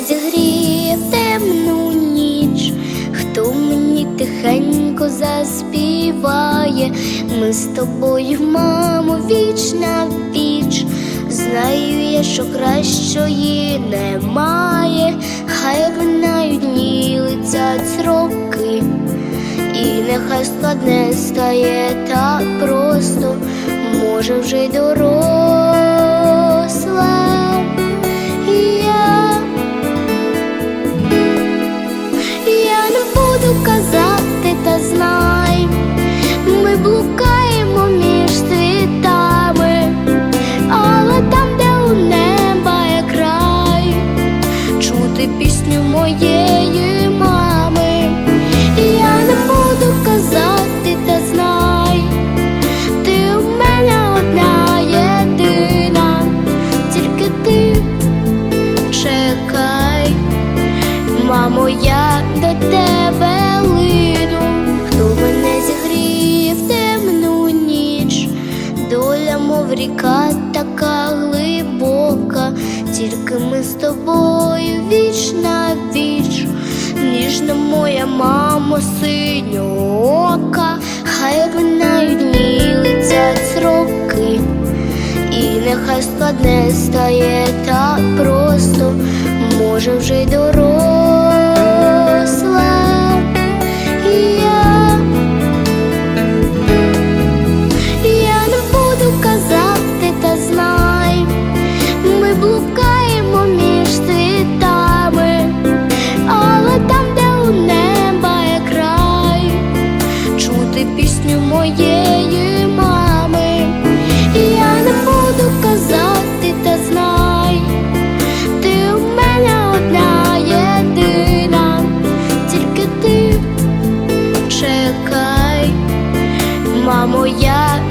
Зігріє темну ніч, хто мені тихенько заспіває, ми з тобою, мамо, віч на віч. Знаю я, що кращої немає, хай минають дні летять роки, і нехай складне стає так просто, може вже й доросла. Пісню моєї мами, я не буду казати, та знай, ти у мене одна єдина, тільки ти чекай, мамо, я до тебе лину, хто мене зігріє в темну ніч, доля, мов ріка тільки ми з тобою віч на віч, ніжна моя мамо, синьока, хай минають дні летять роки. І нехай складне стає так просто, може вже й доросла.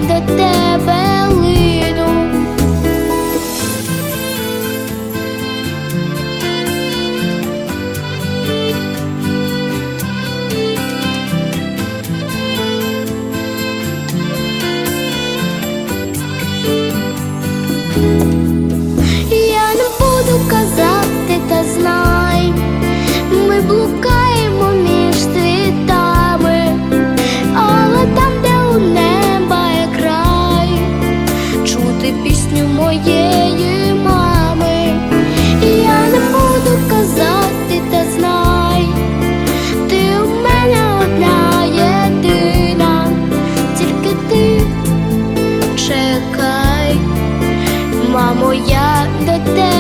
До тебе Мамо, я до тебе.